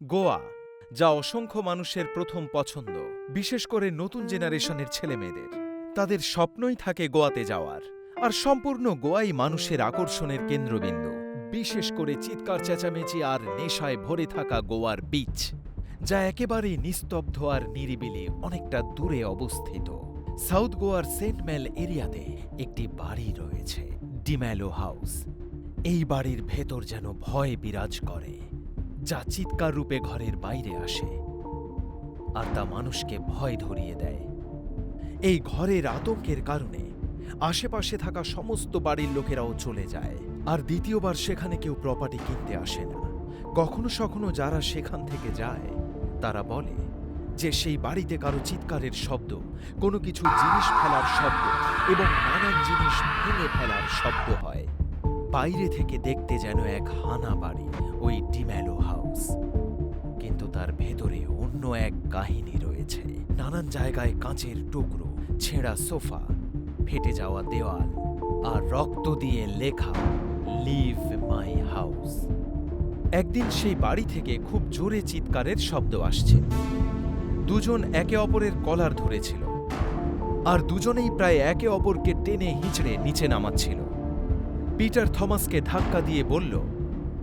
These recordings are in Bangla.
গোয়া, যা অসংখ্য মানুষের প্রথম পছন্দ, বিশেষ করে নতুন জেনারেশনের ছেলেমেয়েদের। তাদের স্বপ্নই থাকে গোয়াতে যাওয়ার, আর সম্পূর্ণ গোয়াই মানুষের আকর্ষণের কেন্দ্রবিন্দু। বিশেষ করে চিৎকার চেঁচামেচি আর নেশায় ভরে থাকা গোয়ার বিচ যা একেবারেই নিস্তব্ধ আর নিরিবিলি, অনেকটা দূরে অবস্থিত। সাউথ গোয়ার সেন্ট মেল এরিয়াতে একটি বাড়ি রয়েছে, ডিম্যালো হাউস। এই বাড়ির ভেতর যেন ভয় বিরাজ করে। যা চিৎকার রূপে ঘরের বাইরে আসে আর তা মানুষকে ভয় ধরিয়ে দেয়। এই ঘরের আতঙ্কের কারণে আশেপাশে থাকা সমস্ত বাড়ির লোকেরাও চলে যায় আর দ্বিতীয়বার সেখানে কেউ প্রপার্টি কিনতে আসে না। কখনো সখনো যারা সেখান থেকে যায়, তারা বলে যে সেই বাড়িতে কারও চিৎকারের শব্দ, কোনো কিছু জিনিস ফেলার শব্দ এবং নানান জিনিস ভেঙে ফেলার শব্দ হয়। বাইরে থেকে দেখতে যেন এক হানা বাড়ি। ওই ডিম্যালো হাউস। কিন্তু তার ভেতরে অন্য এক কাহিনী রয়েছে। নানান জায়গায় কাঁচের টুকরো ছেঁড়া সোফা ফেটে যাওয়া দেওয়াল আর রক্ত দিয়ে লেখা লিভ মাই হাউস। একদিন সেই বাড়ি থেকে খুব জোরে চিৎকারের শব্দ আসছে। দুজন একে অপরের কলার ধরেছিল আর দুজনেই প্রায় একে অপরকে টেনে হিঁচড়ে নিচে নামাচ্ছিল। পিটার থমাসকে ধাক্কা দিয়ে বলল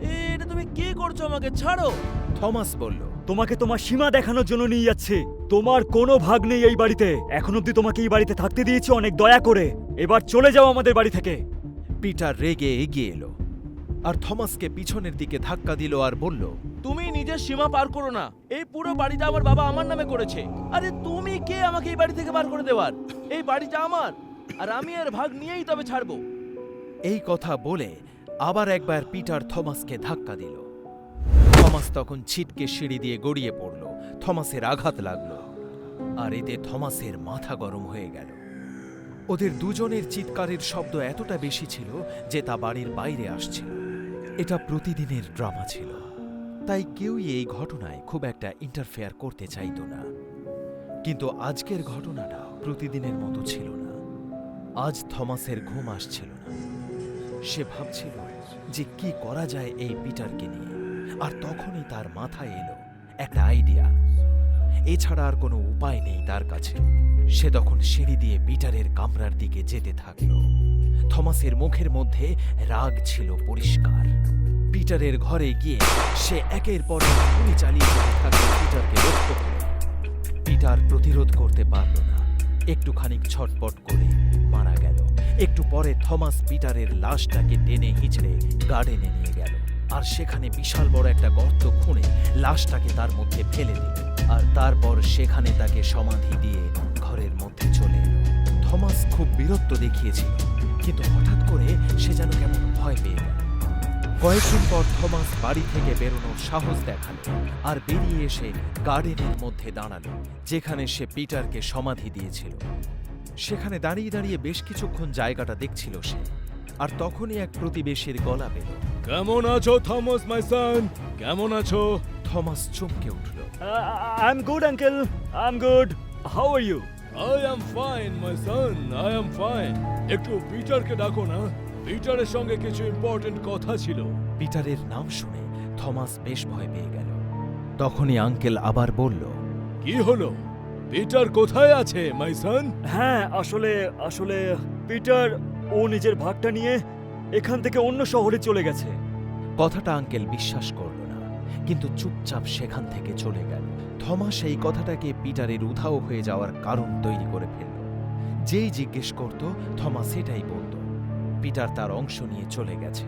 এ, কি করছ আমাকে? ছাড়ো। থমাস বলল তোমাকে তোমার সীমা দেখানোর জন্য নিয়ে যাচ্ছে। তোমার কোনো ভাগ নেই এই বাড়িতে। এখন অব্দি তোমাকে এই বাড়িতে থাকতে দিয়েছি অনেক দয়া করে। এবার চলে যাও আমাদের বাড়ি থেকে। পিটার রেগে এগিয়ে এলো। আর থমাসকে পিছনের দিকে ধাক্কা দিল আর বলল তুমি নিজের সীমা পার করো না। এই পুরো বাড়িটা আমার বাবা আমার নামে করেছে। আরে তুমি কে আমাকে এই বাড়ি থেকে বার করে দেওয়ার? এই বাড়িটা আমার। আর আমি এর ভাগ নিয়েই তবে ছাড়বো। এই কথা বলে আবার একবার পিটার থমাসকে ধাক্কা দিল। থমাস তখন ছিটকে সিঁড়ি দিয়ে গড়িয়ে পড়ল। থমাসের আঘাত লাগল। আর এতে থমাসের মাথা গরম হয়ে গেল। ওদের দুজনের চিৎকারের শব্দ এতটা বেশি ছিল যে তা বাড়ির বাইরে আসছিল। এটা প্রতিদিনের ড্রামা ছিল। তাই কেউই এই ঘটনায় খুব একটা ইন্টারফেয়ার করতে চাইতো না। কিন্তু আজকের ঘটনাটা প্রতিদিনের মতো ছিল না। আজ থমাসের ঘুম আসছিল না। সে ভাবছিল যে কি করা যায় এই পিটারকে নিয়ে। আর তখনই তার মাথায় এলো একটা আইডিয়া এছাড়া আর কোনো উপায় নেই তার কাছে। সে তখন সিঁড়ি দিয়ে পিটারের কামরার দিকে যেতে থাকল। থমাসের মুখের মধ্যে রাগ ছিল পরিষ্কার। পিটারের ঘরে গিয়ে সে একের পর এক গুলি চালিয়ে যেতে থাকল পিটারকে লক্ষ্য করে। পিটার প্রতিরোধ করতে পারল না। একটুখানি ছটপট করে মারা গেল। একটু পরে থমাস পিটারের লাশটাকে টেনে হিঁচড়ে গার্ডেনে নিয়ে গেল। আর সেখানে বিশাল বড় একটা গর্ত খুঁড়ে লাশটাকে তার মধ্যে ফেলে দিল। আর তারপর সেখানে তাকে সমাধি দিয়ে ঘরের মধ্যে চলে এলো। থমাস খুব বীরত্ব দেখিয়েছিল, কিন্তু হঠাৎ করে সে যেন কেমন ভয় পেয়ে গেল। কয়েকদিন পর থমাস বাড়ি থেকে বেরোনোর সাহস দেখাল আর বেরিয়ে এসে গার্ডেনের মধ্যে দাঁড়াল যেখানে সে পিটারকে সমাধি দিয়েছিল। সেখানে দাঁড়িয়ে দাঁড়িয়ে বেশ কিছুক্ষণ জায়গাটা দেখছিল সে আর তখনই এক প্রতিবেশীর গলা পেল কেমন আছো থমাস মাই সান? কেমন আছো? থমাস চমকে উঠল। I am good uncle I am good. How are you I am fine my son I am fine একটু পিটারকে ডাকো না। পিটারের সঙ্গে কিছু ইম্পর্টেন্ট কথা ছিল। পিটারের নাম শুনে থমাস বেশ ভয় পেয়ে গেল। তখনই আঙ্কেল আবার বলল কি হলো? পিটার কোথায় আছে মাই সান হ্যাঁ আসলে আসলে পিটার ও নিজের ভাগটা নিয়ে এখান থেকে অন্য শহরে চলে গেছে। কথাটা আঙ্কেল বিশ্বাস করল না কিন্তু চুপচাপ সেখান থেকে চলে গেল। থমাস এই কথাটাকে পিটারের উধাও হয়ে যাওয়ার কারণ তৈরি করে ফেলল। যেই জিজ্ঞেস করত থমাস সেটাই বলত। পিটার তার অংশ নিয়ে চলে গেছে।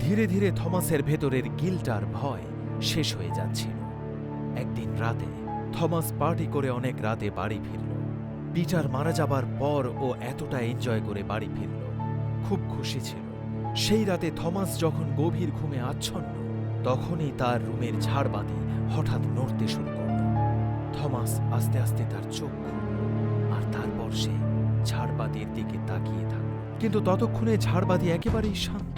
ধীরে ধীরে থমাসের ভেতরের গিলটার ভয় শেষ হয়ে যাচ্ছিল। একদিন রাতে থমাস পার্টি করে অনেক রাতে বাড়ি ফিরল। পিটার মারা যাবার পর ও এতটা এনজয় করে বাড়ি ফিরল। খুব খুশি ছিল। সেই রাতে থমাস যখন গভীর ঘুমে আচ্ছন্ন, তখনই তার রুমের ঝাড়বাতি হঠাৎ নড়তে শুরু করল। থমাস আস্তে আস্তে তার চোখ খুলল আর তারপর সে ঝাড়বাতির দিকে তাকিয়ে থাকল। কিন্তু ততক্ষণে ঝাড়বাতি একেবারেই শান্ত।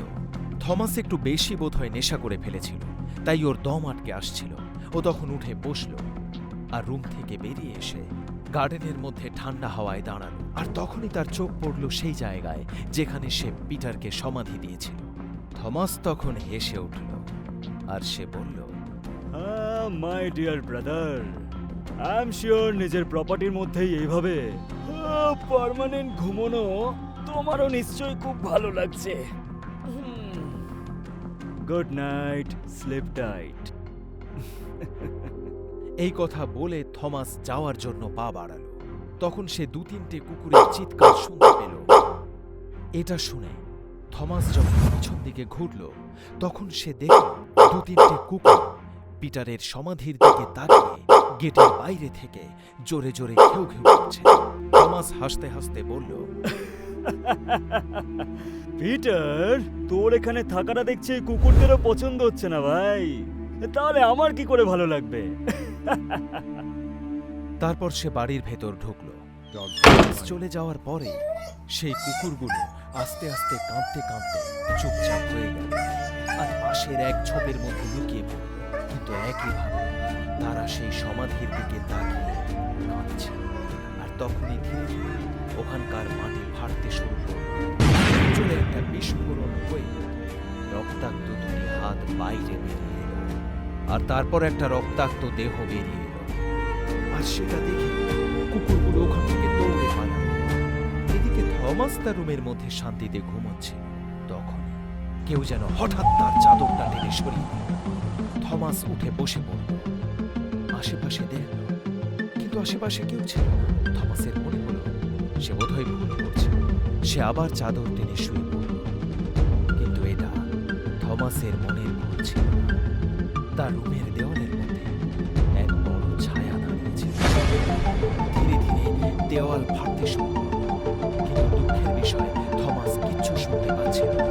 থমাস একটু বেশি বোধহয় নেশা করে ফেলেছিল, তাই ওর দম আটকে আসছিল। ও তখন উঠে বসল আর রুম থেকে বেরিয়ে এসে গার্ডেনের মধ্যে ঠান্ডা হাওয়ায় দাঁড়াল। আর তখনই তার চোখ পড়ল সেই জায়গায় যেখানে সে পিটারকে সমাধি দিয়েছিল। থমাস তখন হেসে উঠল আর সে বলল my dear brother I am sure নিজের প্রপার্টির মধ্যেই এইভাবে পার্মানেন্ট ঘুমানো তোমারও নিশ্চয়ই খুব ভালো লাগছে। Good night sleep tight. এই কথা বলে থমাস যাওয়ার জন্য পা বাড়ালো। তখন সে দু তিনটে কুকুরের চিৎকার শুনতে পেল। এটা শুনে থমাস যখন পিছন দিকে ঘুরল তখন সে দেখল দু তিনটে কুকুর পিটারের সমাধির দিকে তাকিয়ে গেটের বাইরে থেকে জোরে জোরে ঘেউ ঘেউ করছে। থমাস হাসতে হাসতে বলল পিটার তোর এখানে থাকাটা দেখছি কুকুরদেরও পছন্দ হচ্ছে না ভাই। তাহলে আমার কি করে ভালো লাগবে? তারপর সে বাড়ির ভেতর ঢুকলো। চলে যাওয়ার পরে সেই কুকুরগুলো আস্তে আস্তে কাঁদতে কাঁদতে চুপচাপ হয়ে গেল। আর পাশের এক ছোপের মধ্যে লুকিয়ে পড়ল। কিন্তু একইভাবে তারা সেই সমাধির দিকে তাকিয়ে কাঁদছে। আর তখনই ধীরে ধীরে ওখানকার মাটি ফাটতে শুরু করল একটা বিস্ফোরণ হয়ে রক্তাক্ত দুটি হাত বাইরে বেরিয়ে এলো। আর তারপর একটা রক্তাক্ত দেহ বেরিয়ে এলো। আর সেটা দেখে কুকুরগুলো ওখান থেকে দৌড়ে পালালো। এদিকে থমাস তার রুমের মধ্যে শান্তিতে ঘুমোচ্ছে। তখন কেউ যেন হঠাৎ তার চাদরটা টেনে সরিয়ে থমাস উঠে বসে পড়ল। আশেপাশে দেখল, কিন্তু আশেপাশে কেউ ছিল না। থমাসের মনে সে বোধহয় ভুল করছে সে আবার চাদর টেনে শুয়ে পড়ল। কিন্তু এটা থমাসের মনের ভুল ছিল তার রুমের দেওয়ালের মধ্যে এক বড় ছায়া দাঁড়িয়েছিল ধীরে ধীরে দেওয়াল ফাটতে শুরু কিন্তু দুঃখের বিষয়, থমাস কিচ্ছু শুনতে পাচ্ছিল না।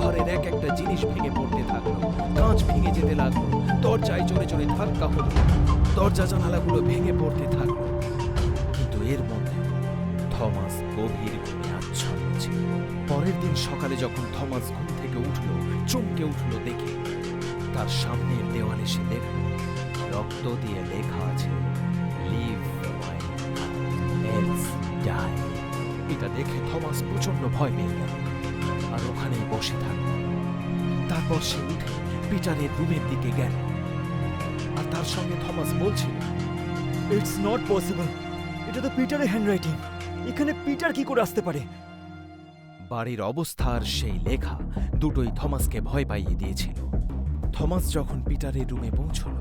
ঘরের এক একটা জিনিস ভেঙে পড়তে থাকল। কাঁচ ভেঙে যেতে লাগল। দরজায় জোরে জোরে ধাক্কা হলো। দরজা জানালাগুলো ভেঙে পড়তে থাকল। গভীর ঘুমে আচ্ছন্ন ছিল পরের দিন সকালে যখন থমাস ঘুম থেকে উঠল, চমকে উঠল দেখে। তার সামনের দেওয়ালে সে দেখল রক্ত দিয়ে লেখা আছে লিভ এটা দেখে থমাস প্রচণ্ড ভয় পেয়ে গেল। আর ওখানেই বসে থাকল। তারপর সে উঠে পিটারের রুমের দিকে গেল। আর তার সঙ্গে থমাস বলছিল ইটস নট পসিবল এটা তো পিটারের হ্যান্ডরাইটিং এখানে পিটার কি করে আসতে পারে? বাড়ির অবস্থার সেই লেখা দুটোই থমাসকে ভয় পাইয়ে দিয়েছিল। থমাস যখন পিটারের রুমে পৌঁছল,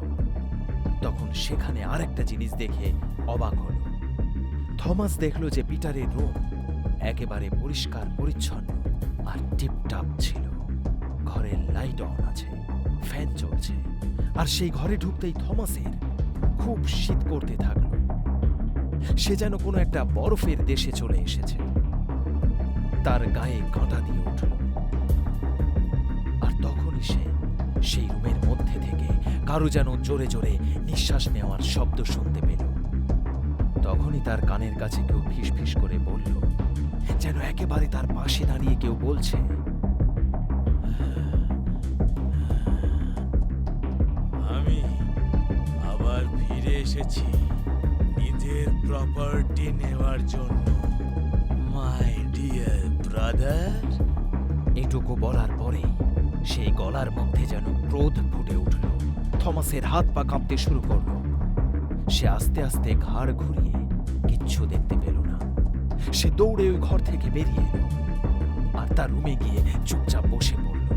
তখন সেখানে আরেকটা জিনিস দেখে অবাক হল। থমাস দেখল যে পিটারের রুম একেবারে পরিষ্কার, পরিচ্ছন্ন আর টিপটাপ ছিল। ঘরের লাইট অন আছে, ফ্যান চলছে, আর সেই ঘরে ঢুকতেই থমাসের খুব শীত করতে থাকল। সে যেন কোনো একটা বরফের দেশে চলে এসেছে। তার গায়ে কাঁটা দিয়ে উঠল। আর তখনই সে সেই রুমের মধ্যে থেকে কারও যেন জোরে জোরে নিঃশ্বাস নেওয়ার শব্দ শুনতে পেল। তখনই তার কানের কাছে কেউ ফিস ফিস করে বলল, যেন একেবারে তার পাশে দাঁড়িয়ে কেউ বলছে, আমি আবার ফিরে এসেছি। নিজের প্রপার্টি নেওয়ার জন্য মাই ডিয়ার ব্রাদার এটুকু বলার পরেই সেই গলার মধ্যে যেন ক্রোধ ফুটে উঠল। থমাসের হাত পা কাঁপতে শুরু করল। সে আস্তে আস্তে ঘাড় ঘুরিয়ে কিচ্ছু দেখতে পেল না। সে দৌড়ে ওই ঘর থেকে বেরিয়ে এলো আর তার রুমে গিয়ে চুপচাপ বসে পড়ল।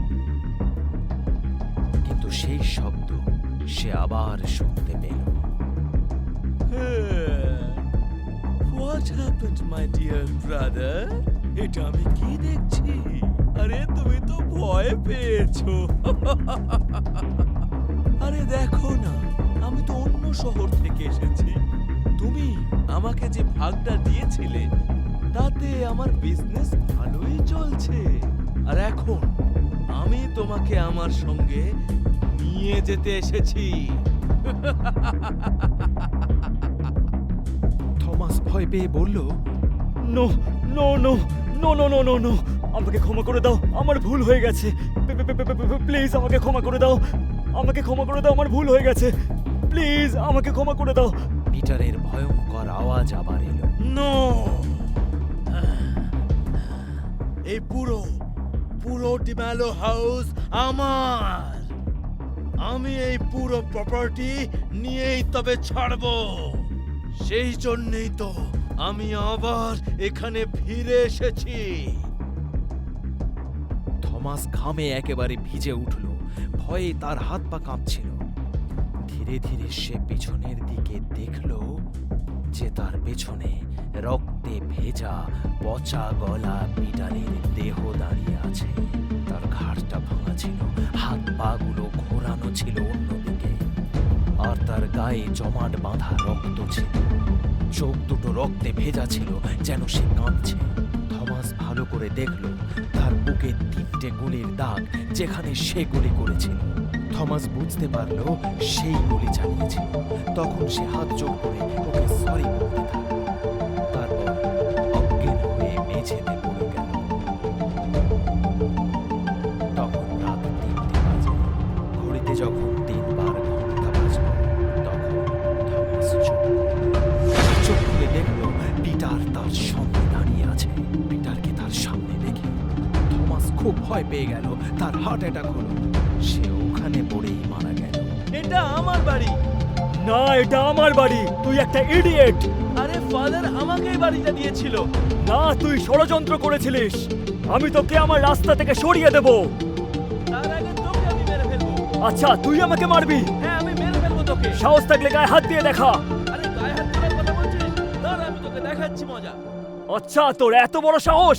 কিন্তু সেই শব্দ সে আবার শুনতে পেল। What happened my dear brother এটা আমি কি দেখছি? আরে, তুমি তো ভয় পেয়েছ। আরে, দেখো না, আমি তো অন্য শহর থেকে এসেছি। তুমি আমাকে যে ভাগটা দিয়েছিলে, তাতে আমার বিজনেস ভালোই চলছে। আর এখন আমি তোমাকে আমার সঙ্গে নিয়ে যেতে এসেছি। ভয় পেয়ে বলল no no no no no no no no আমাকে ক্ষমা করে দাও আমার ভুল হয়ে গেছে। প্লিজ আমাকে ক্ষমা করে দাও আমাকে ক্ষমা করে দাও আমার ভুল হয়ে গেছে। প্লিজ আমাকে ক্ষমা করে দাও। পিটারের ভয়ঙ্কর আওয়াজ আবার এলো। নো। এই পুরো পুরো ডিম্যালো হাউস আমার। আমি এই পুরো প্রপার্টি নিয়েই তবে ছাড়বো। সেই জন্যেই তো আমি আবার এখানে ফিরে এসেছি। থমাস ঘামে একেবারে ভিজে উঠল। ভয়ে তার হাত পা কাঁপছিল। ধীরে ধীরে সে পেছনের দিকে দেখল যে তার পেছনে রক্তে ভেজা পচা গলা পিটারের দেহ দাঁড়িয়ে আছে। তার ঘাড়টা ভাঙা ছিল, হাত পা গুলো ঘোরানো ছিল অন্যদিকে আর তার গায়ে জমাট বাঁধা রক্ত ছিল। চোখ দুটো রক্তে ভেজা ছিল, যেন সে কাঁদছে। থমাস ভালো করে দেখল, তার বুকে তিনটে গুলির দাগ, যেখানে সে গুলি করেছিল। থমাস বুঝতে পারল, সেই গুলি চালিয়েছিল। তখন সে হাত জোর করে ওকে সরি বলতে থাকল। খুব ভয় পেয়ে গেল। তার হার্ট অ্যাটাক হলো। সে ওখানে পড়েই মারা গেল। এটা আমার বাড়ি। না এটা আমার বাড়ি। তুই একটা ইডিয়েট আরে ফাদার আমাকে এই বাড়িটা দিয়েছিল। না তুই ষড়যন্ত্র করেছিলিস। আমি তোকে আমার রাস্তা থেকে সরিয়ে দেব। তার আগে তোকে আমি মেরে ফেলব। আচ্ছা তুই আমাকে মারবি? হ্যাঁ আমি মেরে ফেলব তোকে। সাহস থাকলে গায়ে হাত দিয়ে দেখা। আরে গায়ে হাত তোলার কথা বলছিস? দাঁড়া আমি তোকে দেখাচ্ছি মজা। আচ্ছা তোর এত বড় সাহস?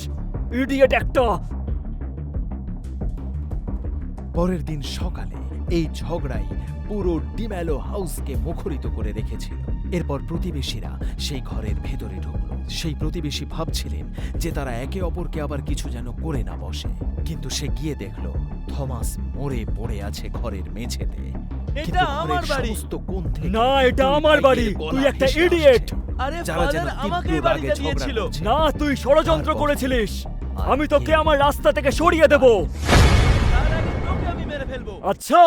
ইডিয়েট একটা। পরের দিন সকালে এই ঝগড়াই পুরো ডিম্যালো হাউসকে মুখরিত করে রেখেছিল। এরপর প্রতিবেশীরা সেই ঘরের ভেতরে ঢুকল। সেই প্রতিবেশী ভাবছিলেন যে তারা একে অপরকে আবার কিছু যেন করে না বসে। কিন্তু সে গিয়ে দেখল থমাস মরে পড়ে আছে ঘরের মেঝেতে। ঘরের আমার বাড়ি। কোণ থেকে না এটা আমার বাড়ি। তুই একটা ইডিয়েট আরে ফাদার আমাকে দিয়েছিল না তুই ষড়যন্ত্র করেছিলিস। আমি তোকে আমার রাস্তা থেকে সরিয়ে দেব। আচ্ছা